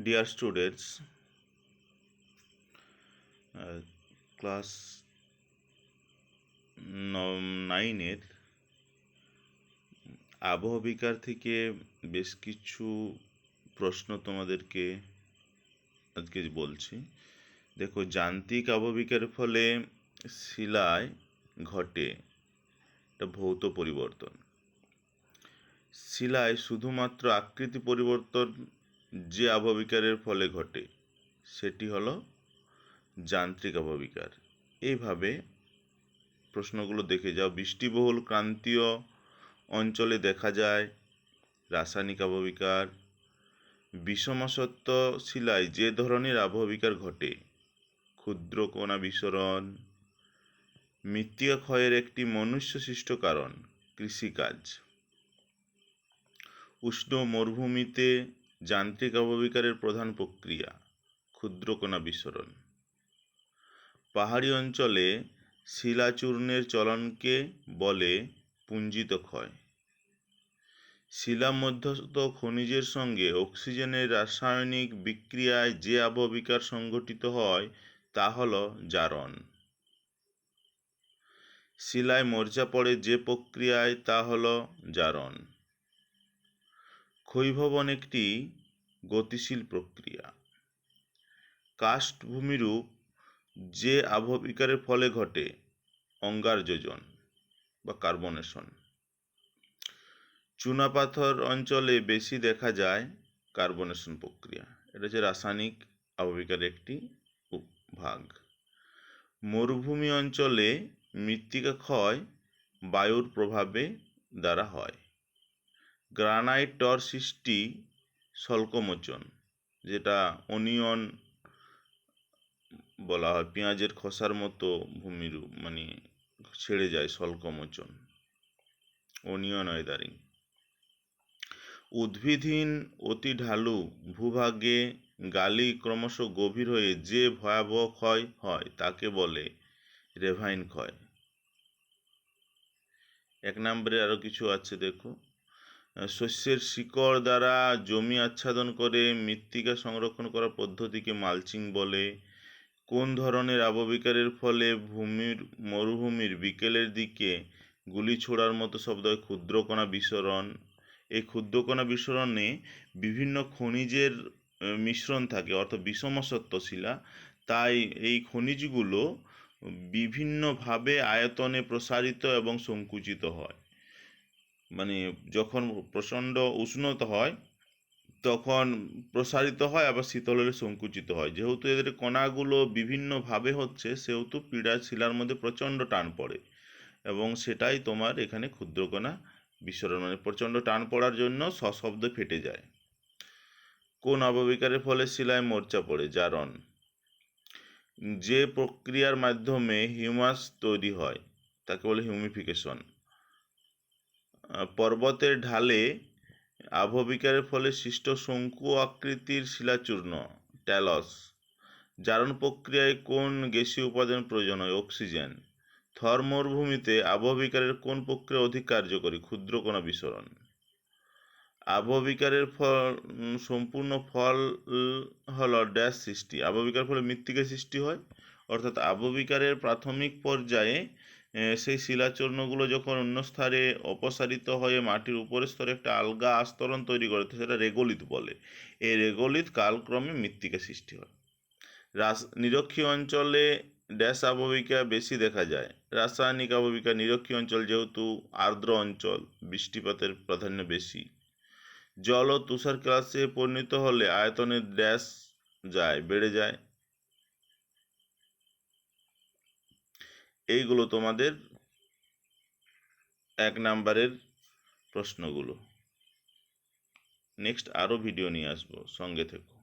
Students, uh, class নাইনের আবহবিকার থেকে বেশ কিছু প্রশ্ন তোমাদেরকে আজকে বলছি। দেখো যান্ত্রিক আবহবিকার ফলে শিলায় ঘটে একটা ভৌত পরিবর্তন। শিলায় শুধুমাত্র আকৃতি পরিবর্তন যে আবহবিকারের ফলে ঘটে, সেটি হলো যান্ত্রিক আবহবিকার এইভাবে প্রশ্নগুলো দেখে যাও। বৃষ্টিবহুল ক্রান্তীয় অঞ্চলে দেখা যায় রাসায়নিক আবহবিকার বিষমাসত্ব শিলায় যে ধরনের আবহবিকার ঘটে, ক্ষুদ্র কণা বিসরণ মৃত্তিকা ক্ষয়ের একটি মনুষ্যসৃষ্ট কারণ, কৃষিকাজ। উষ্ণ মরুভূমিতে যান্ত্রিক অববিকারের প্রধান প্রক্রিয়া, ক্ষুদ্রকণা বিসরণ। পাহাড়ি অঞ্চলে শিলাচূর্ণের চলনকে বলে পুঞ্জিত ক্ষয়। শিলা মধ্যস্থ খনিজের সঙ্গে অক্সিজেনের রাসায়নিক বিক্রিয়ায় যে আবহবিকার সংঘটিত হয়, তা হল জারণ। শিলায় মরচা পড়ে যে প্রক্রিয়ায়, তা হল জারণ। ক্ষয়ভবন একটি গতিশীল প্রক্রিয়া। কাস্ট ভূমিরূপ যে আবহবিকারের ফলে ঘটে অঙ্গার যোজন বা কার্বনেশন। চুনাপাথর অঞ্চলে বেশি দেখা যায় কার্বনেশন প্রক্রিয়া। এটা হচ্ছে রাসায়নিক আবহবিকারের একটি ভাগ। মরুভূমি অঞ্চলে মৃত্তিকা ক্ষয় বায়ুর প্রভাবে দ্বারা হয়। গ্রানাইট টর সৃষ্টি স্বল্পমোচন, যেটা অনিয়ন বলা হয়, পেঁয়াজের খসার মতো ভূমির মানে ছেড়ে যায় স্বল্পমোচন, অনিয়ন ওয়েদারিং। উদ্ভিদহীন, অতি ঢালু, ভূভাগে গালি ক্রমশ গভীর হয়ে যে ভয়াবহ ক্ষয় হয়, তাকে বলে রেভাইন ক্ষয়। এক নম্বরে আরও কিছু আছে, দেখো। শস্যের শিকড় দ্বারা জমি আচ্ছাদন করে মৃত্তিকা সংরক্ষণ করার পদ্ধতিকে মালচিং বলে। কোন ধরনের আববিকারের ফলে ভূমির, মরুভূমির বিকেলের দিকে গুলি ছোড়ার মতো শব্দ হয় ক্ষুদ্রকণা বিসরণ? এই ক্ষুদ্রকণা বিসরণে বিভিন্ন খনিজের মিশ্রণ থাকে, অর্থাৎ বিষমসত্ব শিলা। তাই এই খনিজগুলো বিভিন্নভাবে আয়তনে প্রসারিত এবং সংকুচিত হয়। মানে যখন প্রচণ্ড উষ্ণতা হয়, তখন প্রসারিত হয়, আবার শীতল হলে সংকুচিত হয়। যেহেতু এদের কণাগুলো বিভিন্নভাবে হচ্ছে, সেহেতু পীড়া শিলার মধ্যে প্রচণ্ড টান পড়ে। এবং সেটাই তোমার এখানে ক্ষুদ্রকণা বিস্ফোরণ মানে প্রচণ্ড টান পড়ার জন্য সশব্দ ফেটে যায়। কোন অববিকারের ফলে শিলায় মোর্চা পড়ে? জারণ। যে প্রক্রিয়ার মাধ্যমে হিউমাস তৈরি হয়, তাকে বলে হিউমিফিকেশন। পর্বতের ঢালে আবহবিকারের ফলে সৃষ্ট শঙ্কু আকৃতির শিলাচূর্ণ, ট্যালস, জারণ প্রক্রিয়ায় কোন গ্যাসীয় উপাদান প্রয়োজন হয়? অক্সিজেন। থর মরুভূমিতে আবহবিকারের কোন প্রক্রিয়া অধিক কার্যকরী? ক্ষুদ্র ক্ষুদ্রকণা বিসরণ। আবহবিকারের ফল সম্পূর্ণ ফল হল ড্যাশ সৃষ্টি। আবহবিকার ফলে মৃত্তিকা সৃষ্টি হয়, অর্থাৎ আবহবিকারের প্রাথমিক পর্যায়ে সেই শিলাচূর্ণগুলো যখন অন্য স্তরে অপসারিত হয়ে মাটির উপরের স্তরে একটা আলগা আস্তরণ তৈরি করে, সেটা রেগোলিত বলে। এই রেগোলিত কালক্রমে মৃত্তিকা সৃষ্টি হয়। রাস, নিরক্ষীয় অঞ্চলে ড্যাশ আবহবিকা বেশি দেখা যায়। রাসায়নিক আবহবিকা নিরক্ষীয় অঞ্চল যেহেতু আর্দ্র অঞ্চল, বৃষ্টিপাতের প্রাধান্য বেশি। জল ও তুষার ক্লাসে পরিণত হলে আয়তনের ড্যাশ যায়, বেড়ে যায়। এইগুলো তোমাদের এক নাম্বারের প্রশ্নগুলো। নেক্সট আরও ভিডিও নিয়ে আসব সঙ্গে থেকো।